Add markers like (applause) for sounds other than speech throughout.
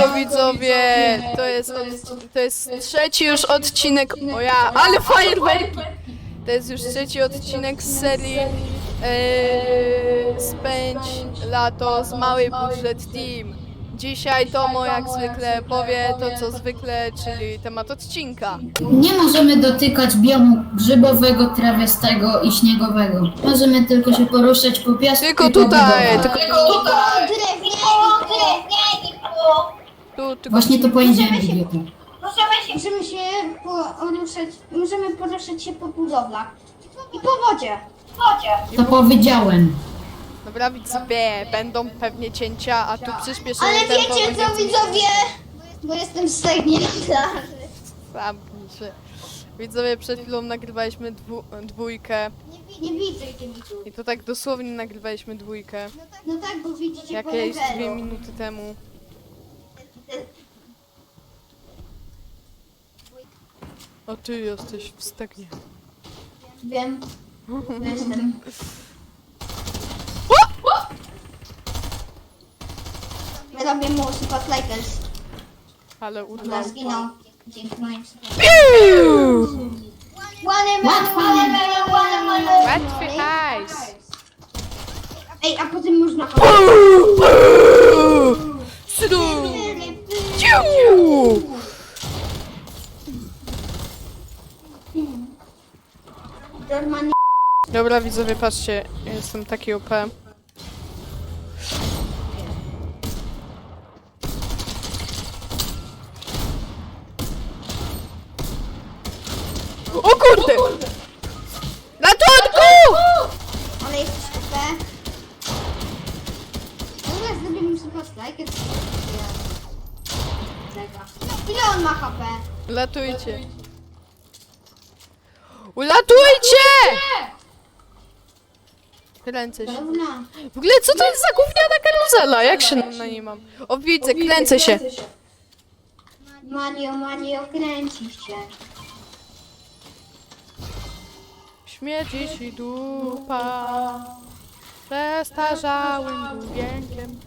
Siemanko widzowie, to jest, od, to jest trzeci już odcinek, o ja, ale fajerwerki! To jest już trzeci odcinek z serii e, Spędź lato z mały budżet team. Dzisiaj Tomo jak zwykle powie to co zwykle, czyli temat odcinka. Nie możemy dotykać biomu grzybowego, trawiastego i śniegowego. Możemy tylko się poruszać po piasku Tylko i po tutaj, tylko tu, tylko Właśnie to powiedziałem, idioto. Możemy się poruszać, możemy poruszać się po budowlach. I po wodzie. wodzie. To powiedziałem. Dobra widzowie, będą pewnie cięcia, a tu przyspieszenie Ale tempo wiecie będzie co widzowie? Bo jestem plaży. Zamknij się. Widzowie, przed chwilą nagrywaliśmy dwu, dwójkę Nie widzę widzów. i to tak dosłownie nagrywaliśmy dwójkę. No tak, bo widzicie Jakieś dwie minuty temu. A ty jesteś w stegnie. Wiem. Jestem. Robię mu super likers. Ale Dobra, udał. zginął. Dzięki moim super. Piu! One man, one man, one man, Łatwy hajs. Ej, a potem można... Dobra widzowie, patrzcie, jestem taki OP. O kurde! Ratunku! Ale jesteś OP. Dobra, zrobię mu super likers. Ile on ma HP? Latujcie. Ulatujcie! Kręcę się. W ogóle co to jest za gówniana karuzela? Jak się na niej mam? O widzę, kręcę się. Mario, Mario, kręci się. Śmierdzi ci dupa przestarzałym dźwiękiem.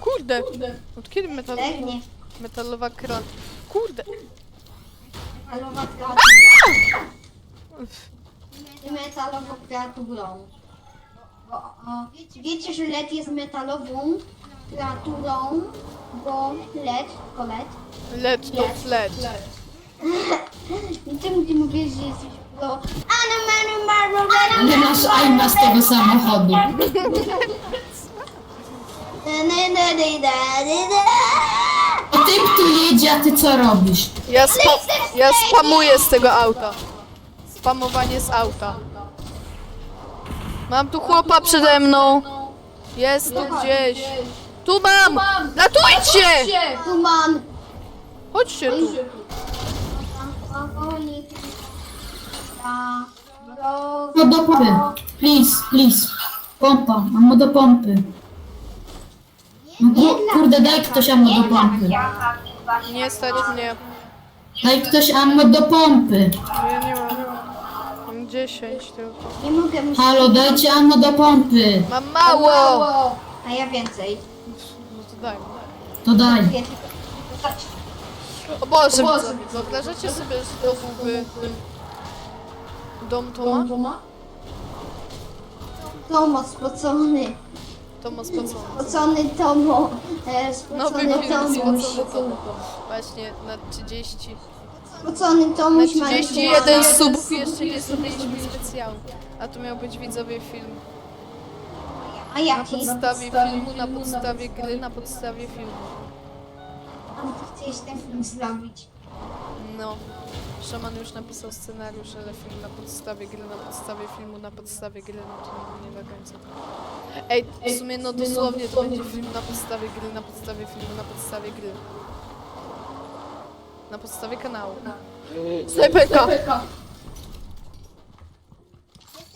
Kurde! Od kiedy metal, metalowa kran? Kurde! Metalowa kreatura. Metalową kreaturą. Bo, o, wiecie, że LED jest metalową kreaturą, bo LED, tylko LED. Led to fled. (laughs) I czemu ty mówisz, że jesteś pro? Nie masz aima z tego samochodu. O typ tu jedzie, a ty co robisz? Ja, spa ja spamuję z tego auta. Spamowanie z auta. Mam tu chłopa przede mną. Jest tu gdzieś. Tu mam! Ratujcie! Chodźcie tu. Powoli. Ta, bro. No do pompy. Please, please. Pompa, mam do pompy. No ku- kurde, daj ktoś ammo do pompy. Nie stać mnie. Daj ktoś ammo do pompy. Ja nie mam. Mam 10 tylko. Nie mogę myśleć. Halo, dajcie ammo do pompy. Mam mało! A ja więcej. No to daj. To daj. Więcej. O Boże, wyobrażacie sobie, że to byłby dom Toma? Tomo spocony. Toma spocony. Spocony Tomo. E, Nowy spocony film Tomuś. spocony Toma. Właśnie na 30. Spocony Na Tomuś ma 31 subów jeszcze nie zrobiliśmy specjalnie. A to miał być widzowie film. A Na jaki? podstawie filmu, na podstawie gry, na podstawie filmu. A ty chciałeś ten film zrobić. No. Szaman już napisał scenariusz, ale film na podstawie gry, na podstawie filmu, na podstawie gry, no to nie, nie do końca. Ej, w sumie no dosłownie to będzie film na podstawie gry, na podstawie filmu, na podstawie gry. Na podstawie kanału. Snajperka!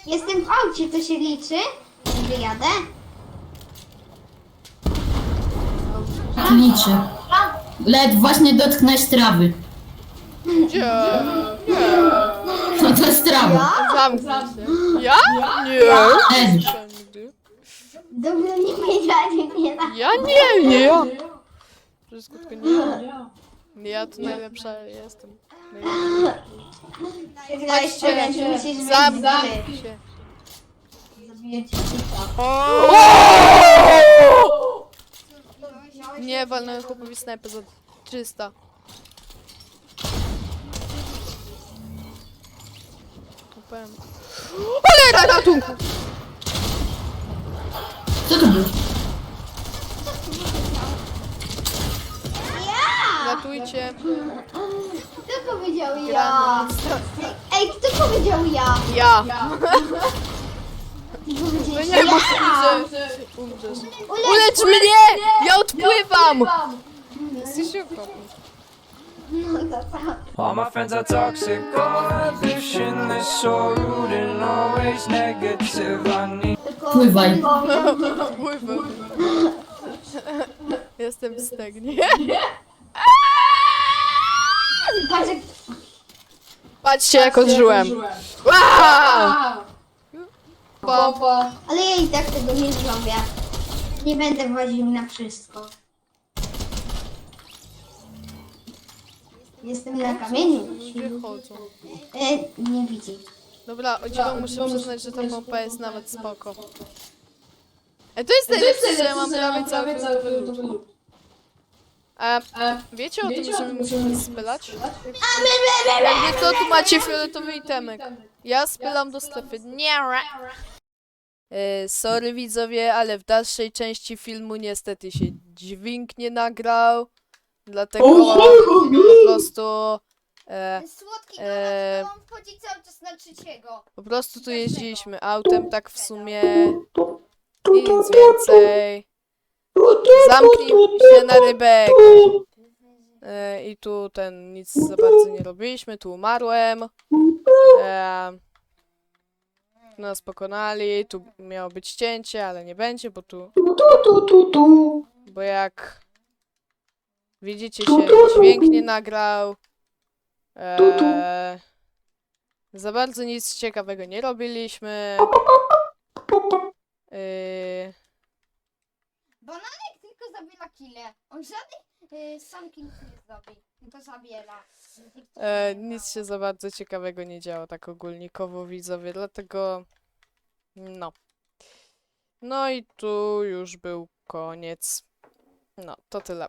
Jestem w aucie, to się liczy? Wyjadę? Liczę. Led, właśnie dotknąłeś trawy. Gdzie? To to jest trawa. Zamknij się. Ja? Nie. Ed, Nigdy. Dobrze, nie wiedziałem, nie. Ja nie, nie ja. Wszystko tylko nie ja. Nie ja to najlepsza jestem. Najlepsza. Przegrałeś challenge, musisz być Zamknij się. Zabiję cię kita. Nie, walnąłem chłopowi snajpę za 300. Powiem. Ale ratunku! Co to było? Ratujcie. Kto powiedział ja? Ej, kto powiedział ja? Ja! No nie, bo. Umrzesz. Ulecz Ulecz mnie! Ja odpływam! Jesteś okropny. No to. All my friends are toxic, all ambitionless, so rude and always negative. I need Pływaj. Pływam. (laughs) Jestem w stegnie. (laughs) Patrz, jak Patrzcie jak odżyłem. Wow! Papa. Ale ja i tak tego nie zrobię. Nie będę właził na wszystko. Jestem na kamieniu. Ludzie chodzą. E, nie widzi. Dobra, o dziwo muszę przyznać, że ta pompa jest nawet spoko. E, to jest najlepsze, że ja mam prawie cały fioletowy lód. E, wiecie o tym, że my musimy spylać? Jakby to, tu macie fioletowy itemek. Ja spylam do strefy. Nie. E, sorry widzowie, ale w dalszej części filmu niestety się dźwięk nie nagrał. Dlatego po prostu... E, Słodki Eee. on wchodzi cały czas na trzeciego. Po prostu tu jeździliśmy autem, tak w sumie. I nic więcej. Zamknij się na rybek. E, I tu ten nic za bardzo nie robiliśmy, tu umarłem. E, nas pokonali, tu miało być cięcie, ale nie będzie, bo tu. Bo jak widzicie się dźwięk nie nagrał. E, za bardzo nic ciekawego nie robiliśmy. E, Bananek tylko zabiera kile. On żadnych y, sam kill nie zrobi. Tylko zabiera. E, nic się za bardzo ciekawego nie działo tak ogólnikowo widzowie, dlatego no. No i tu już był koniec. No, to tyle.